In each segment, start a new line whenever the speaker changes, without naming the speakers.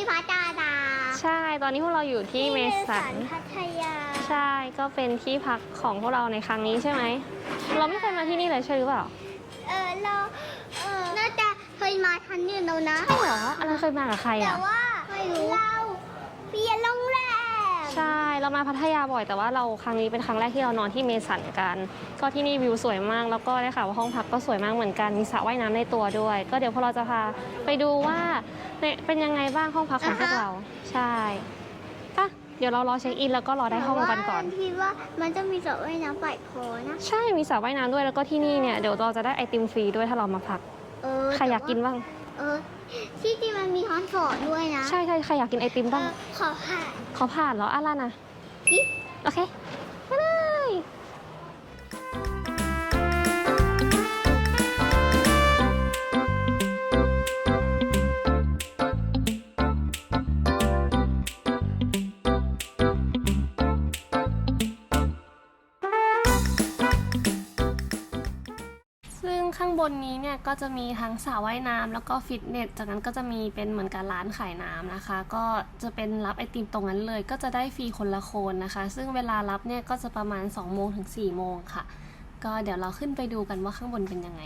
ที่พัทยา
ใช่ ตอนนี้พวกเราอยู่ที่เมสัน
พัทยา
ใช่ ก็เป็นที่พักของพวกเราในครั้งนี้ใช่ไหม เราไม่เคยมาที่นี่เลยใช่หรือเปล่า
เออเรา เออน่าจะเคยมาครั้งหนึงแล้วนะ
ใช่เหรอเราเคยมากับใคร
แต่
อะ
ว่า เรามา
พัทยาบ่อยแต่ว่าเราครั้งนี้เป็นครั้งแรกที่เรานอนที่เมสันกัน ก็ที่นี่วิวสวยมาก แล้วก็ได้ข่าวว่าห้องพักก็สวยมากเหมือนกันมีสระว่ายน้ำในตัวด้วย ก็เดี๋ยวพวกเราจะพาไปดูว่าเนี่ยเป็นยังไงบ้างห้องพักของพวกเราใช่ปะเดี๋ยวเรารอเช็คอินแล้วก็รอได้ห้องกันก่อน
แต่ว่าคิดว่ามันจะมีสระว่ายน้ำปล่อยโคนะ
ใช่มีสระว่ายน้ำด้วยแล้วก็ที่นี่เนี่ยเดี๋ยวเราจะได้ไอติมฟรีด้วยถ้าเรามาพัก
เออ
ใครอยากกินบ้าง
เออที่จริงมันมีฮอนสอนด้วยนะ
ใช่ใช่ใครอยากกินไอติม
เอ
บ้าง
อขอผ่าน
ขอผ่านเหรออะไรนะ
อิ๊
ข้างบนนี้เนี่ยก็จะมีทั้งสระว่ายน้ำแล้วก็ฟิตเนส จากนั้นก็จะมีเป็นเหมือนกับร้านขายน้ำนะคะ ก็จะเป็นรับไอติมตรงนั้นเลย ก็จะได้ฟรีคนละคนนะคะ ซึ่งเวลารับเนี่ยก็จะประมาณ2โมงถึง4โมงค่ะ ก็เดี๋ยวเราขึ้นไปดูกันว่าข้างบนเป็นยังไง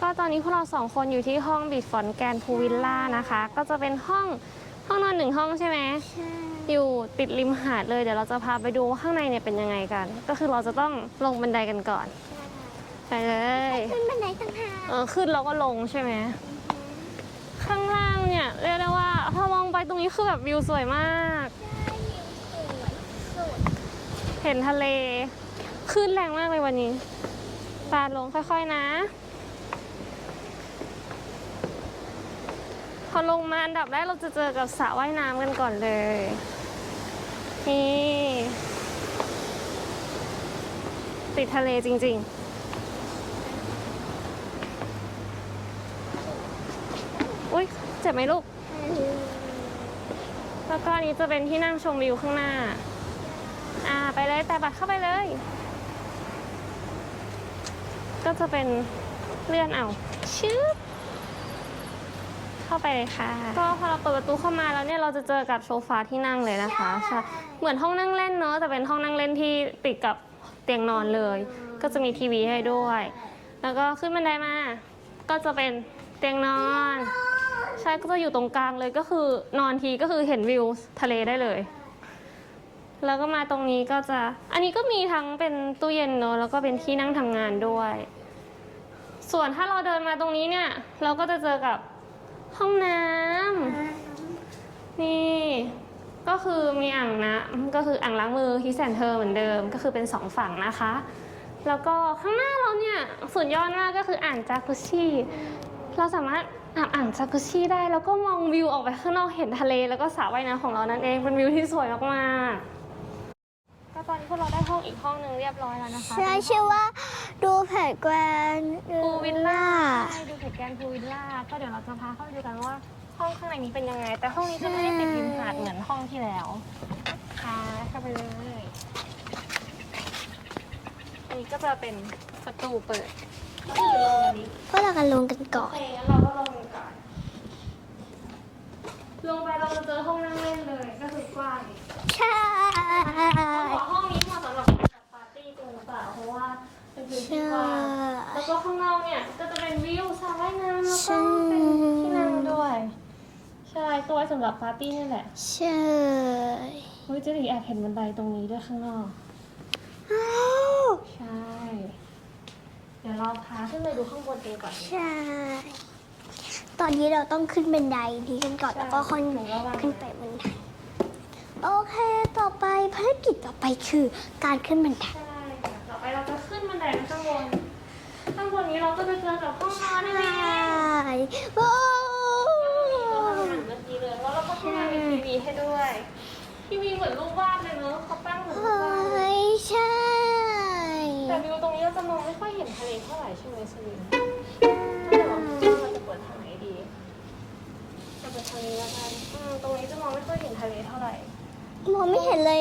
ก็ตอนนี้พวกเราสองคนอยู่ที่ห้องบิดฟอนแกนพูวิลล่านะคะ ก็จะเป็นห้องห้องนอนหนึ่งห้องใช่ไหม
ใช่
อยู่ติดริมหาดเลยเดี๋ยวเราจะพาไปดูว่าข้างในเนี่ยเป็นยังไงกัน ก็คือเราจะต้องลงบันไดกันก่อน ไปเลย
ขึ้นบันไดต่างหาก
เออขึ้นเราก็ลงใช่ไหมข้างล่างเนี่ยเรียกได้ว่าพอมองไปตรงนี้คือแบบวิวสวยมาก เห็นทะเลคลื่นแรงมากเลยวันนี้ตาลงค่อยๆนะ พอลงมาอันดับแรกเราจะเจอกับสระว่ายน้ำกันก่อนเลย นี่ ติดทะเลจริง ๆอุ้ยเจ็บไหมลูก แล้วก็อันนี้จะเป็นที่นั่งชมวิวข้างหน้า อ่า ไปเลยแต่บัตรเข้าไปเลย ก็จะเป็นเลื่อนเอา ชึบ เข้าไปเลยค่ะ ก็พอเราเปิดประตูเข้ามาแล้วเนี่ยเราจะเจอกับโซฟาที่นั่งเลยนะคะใช่เหมือนห้องนั่งเล่นเนอะแต่เป็นห้องนั่งเล่นที่ติดกับเตียงนอนเลย ก็จะมีทีวีให้ด้วย แล้วก็ขึ้นบันไดมา ก็จะเป็นเตียงนอน ใช่ก็จะอยู่ตรงกลางเลยก็คือนอนทีก็คือเห็นวิวทะเลได้เลย แล้วก็มาตรงนี้ก็จะ อันนี้ก็มีทั้งเป็นตู้เย็นเนอะแล้วก็เป็นที่นั่งทำงานด้วย ส่วนถ้าเราเดินมาตรงนี้เนี่ย เราก็จะเจอกับ ห้องน้ำนี่ก็คือมีอ่างนะก็คืออ่างล้างมือฮิสแอนเทอร์เหมือนเดิมก็คือเป็นสองฝั่งนะคะ แล้วก็ข้างหน้าเราเนี่ยสุดยอดมากก็คืออ่างจากุชชี่เราสามารถอาบอ่างจากุชชี่ได้ แล้วก็มองวิวออกไปข้างนอกเห็นทะเล แล้วก็สระว่ายน้ำของเรานั่นเองเป็นวิวที่สวยมากๆก็ตอนนี้พวกเราได้ห้องอีกห้องหนึ่งเรียบร้อยแล้วนะคะ
ใช่ชื่อว่า ดูแผดแกรน
พูวิลล่าใช่ดูเพจแกรนพูวิลล่าก็เดี๋ยวเราจะพาเข้าไปดูกันว่าห้องข้างในนี้เป็นยังไง แต่ห้องนี้จะไม่ได้ติดริมหาดเหมือนห้องที่แล้วค่ะเข้าไปเลยอันนี้ก็จะเป็นประตูเปิดก็คือลงอันนี้
พวกเรากันลงกันก่อ
โอน เคงั้นเราก็ลงกันก่อนลงไปเราจะเจอห้องนั่งเล่นเลยก็คือกว้าง
ใช่
ใช่ก็ไว้สำหรับปาร์ตี้นี่แหละ
ใช่
เฮ้ยเจะดีแอบเห็นบันไดตรงนี้ด้วยข้างนอก
อ้าว
ใช่ เดี๋ยวเราพาขึ้นไปดูข้างบนกันก่อน
ใช่ ตอนนี้เราต้องขึ้นบันไดนี้กันก่อน
ใช่
แล้วก็ค่อย
หนูระวัง
ขึ้นไปบันได โอเค ต่อไปภารกิจต่อไปคือการขึ้นบันได
ใช่ค่ะต่อไปเราจะขึ้นบันไดไปข้างบน ข้างบนนี้เราก็จะเจอกับห้องนอนนั่นเอง
ใช่โอ้
เรูปวาดเลยเนอะเขาตั้งเหมือนรูปวาดเลย
ไม่ใช่
แต่วิวตรงนี้เราจะมองไม่ค่อยเห็นทะเลเท่าไหร่ใช่ไหมสวินเดี๋ยวเราจะเปิดทางไหนดีจะเปิดทางนี้แล้วกันอืมตรงนี้จะมองไม่ค่อยเห็นทะเลเท่าไหร่
มองไม่เห็นเลย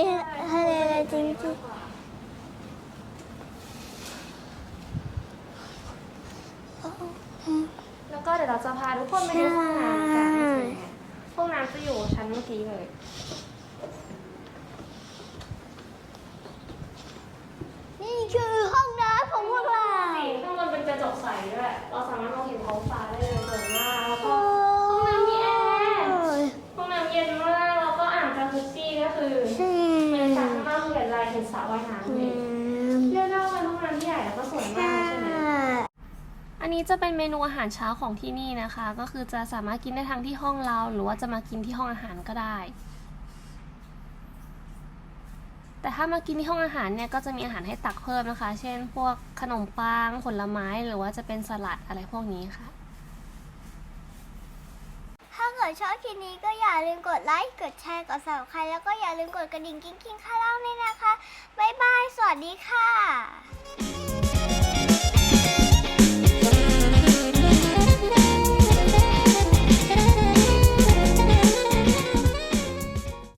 ทะเลเลยจริงๆ
แล้วก็เดี๋ยวเราจะพาทุกคนไปดูห้องน้ำกันห้องน้ำจะอยู่ชั้นเมื่อกี้เลย
นี่คือห้องน้ำของพวกเรา
สีข้างบนเป็นกระจกใสด้วย เราสามารถมองเห็นท้องฟ้าได้เลยสวยมากแล้วก็ห้องน้ำมีแอร์ห้องน้ำเย็นมากแล้วก็อ่างจากุซซี่ก็คือเป็นจากข้างนเห็นลายเห็นสระว่ายน้ำเลยเรียกได้ว่าเป็นห้องน้ำที่ใหญ่แล้วก็สวยมากใช่ไหมอันนี้จะเป็นเมนูอาหารเช้าของที่นี่นะคะ ก็คือจะสามารถกินได้ทั้งที่ห้องเรา หรือว่าจะมากินที่ห้องอาหารก็ได้ แต่ถ้ามากินที่ห้องอาหารเนี่ยก็จะมีอาหารให้ตักเพิ่มนะคะ เช่น พวกขนมปังผลไม้หรือว่าจะเป็นสลัดอะไรพวกนี้ค่ะ
ถ้าเกิดชอบคลิปนี้ก็อย่าลืมกดไลค์ กดแชร์ กดสับสไครแล้วก็อย่าลืมกดกระดิ่งกิ้งกิ้งข้างล่างด้วยนะคะ บ๊ายบาย สวัสดีค่ะ